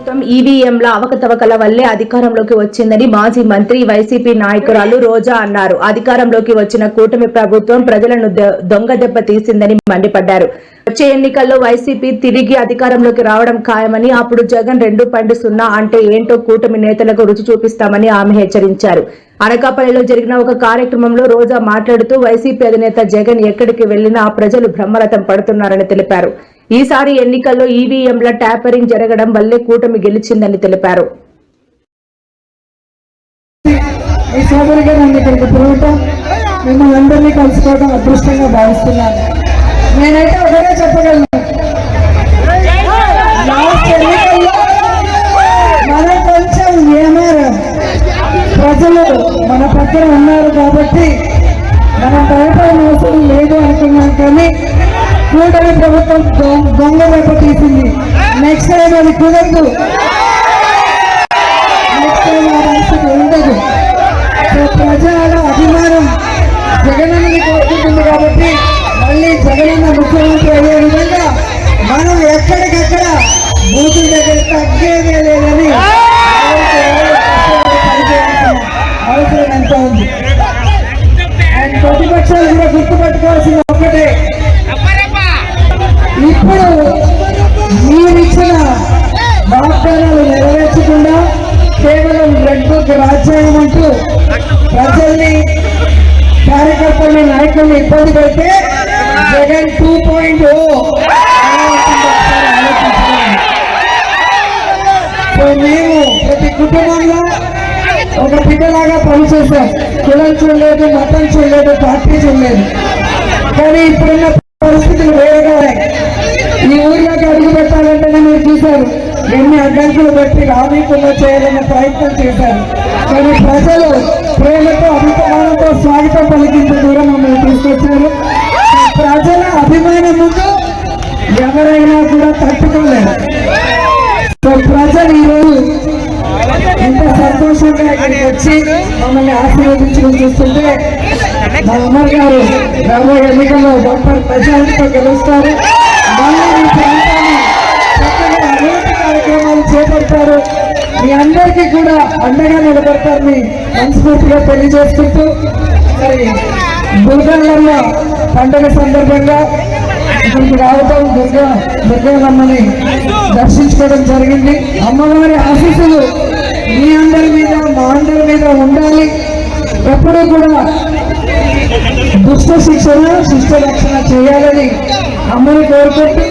ప్రభుత్వం ఈవీఎంల అవకతవకల వల్లే అధికారంలోకి వచ్చిందని మాజీ మంత్రి వైసీపీ నాయకురాలు రోజా అన్నారు. అధికారంలోకి వచ్చిన కూటమి ప్రభుత్వం ప్రజలను దొంగదెబ్బ దొంగ దెబ్బ తీసిందని మండిపడ్డారు. వచ్చే ఎన్నికల్లో వైసీపీ తిరిగి అధికారంలోకి రావడం ఖాయమని అప్పుడు జగన్ రెండు పాయింట్ సున్నా అంటే ఏంటో కూటమి నేతలకు రుచి చూపిస్తామని ఆమె హెచ్చరించారు. అనకాపల్లిలో జరిగిన ఒక కార్యక్రమంలో రోజా మాట్లాడుతూ వైసీపీ అధినేత జగన్ ఎక్కడికి వెళ్ళినా ప్రజలు బ్రహ్మరథం పడుతున్నారని తెలిపారు. ఈసారి ఎన్నికల్లో ఈవీఎంల ట్యాపరింగ్ జరగడం వల్లే కూటమి గెలిచిందని తెలిపారు. ఈ సోదరిగా నన్ను ఇక్కడికి పిలవటం మిమ్మల్ని అందరినీ కలుసుకోవడం అదృష్టంగా భావిస్తున్నాను. నేనైతే ఒకటే చెప్పగలను. లాస్ట్ మనం కొంచెం ఏమారం. ప్రజలు మన పక్కన ఉన్నారు కాబట్టి మనం భయపడిన అవసరం లేదు అనుకున్నాం కానీ కూటమి ప్రభుత్వం దొంగ- దొంగ దెబ్బ తీసింది. నెక్స్ట్ టైం అది కుదరదు. నెక్స్ట్ టైం ఆ పరిస్థితి ఉండదు. ప్రజల అభిమానం జగనన్నని కోరుకుంటుంది కాబట్టి మళ్ళీ జగనన్న ముఖ్యమంత్రి అయ్యే విధంగా మనం ఎక్కడికక్కడ బూతుల దగ్గర తగ్గేదే లేదని అవసరం ఎంత ఉంది? అండ్ ప్రతిపక్షాలు కూడా గుర్తుపెట్టుకోవాల్సిన ప్రజల్ని కార్యకర్తల్ని నాయకుల్ని ఇబ్బంది పెడితే Jagan two point oh. So మేము ప్రతి కుటుంబంలో ఒక బిడ్డలాగా పనిచేస్తాం. కులం చూడలేదు మతం చూడలేదు పార్టీ చూడలేదు. కానీ ఇప్పుడున్న పరిస్థితులు వేరే ఉన్నాయి ఈ ఊర్లోకి అడుగు పెట్టాలంటేనే మీరు చూశారు ఎన్ని అడ్డంకులు పెట్టి రామీకుండా చేయాలనే ప్రయత్నం చేశారు. కానీ ప్రజలు ప్రేమతో అభిమానంతో స్వాగతం పలికించే దూరం మమ్మల్ని తీసుకొచ్చారు. ప్రజల అభిమానం ముందు ఎవరైనా కూడా తట్టుకోలేరు. సో ప్రజలు ఈరోజు ఎంత సంతోషంగా ఇక్కడికి వచ్చి మమ్మల్ని ఆశీర్వదించడం చూస్తుంటే మా అమర్ గారు రాబోయే ఎన్నికల్లో డాక్టర్ ప్రశాంత్తో గెలుస్తారు. మళ్ళీ నిలబడతారు. మీ అందరికీ కూడా అండగా నిలబడతారని మనస్ఫూర్తిగా తెలియజేసుకుంటూ మరి దుర్గాలమ్మ పండుగ సందర్భంగా ఇక్కడికి రావటం దుర్గా దుర్గాలమ్మని దర్శించుకోవడం జరిగింది. అమ్మవారి ఆశీస్సులు మీ అందరి మీద మా అందరి మీద ఉండాలి. ఎప్పుడూ కూడా దుష్ట శిక్షణ శిష్ట రక్షణ చేయాలని అమ్మని కోరుకుంటూ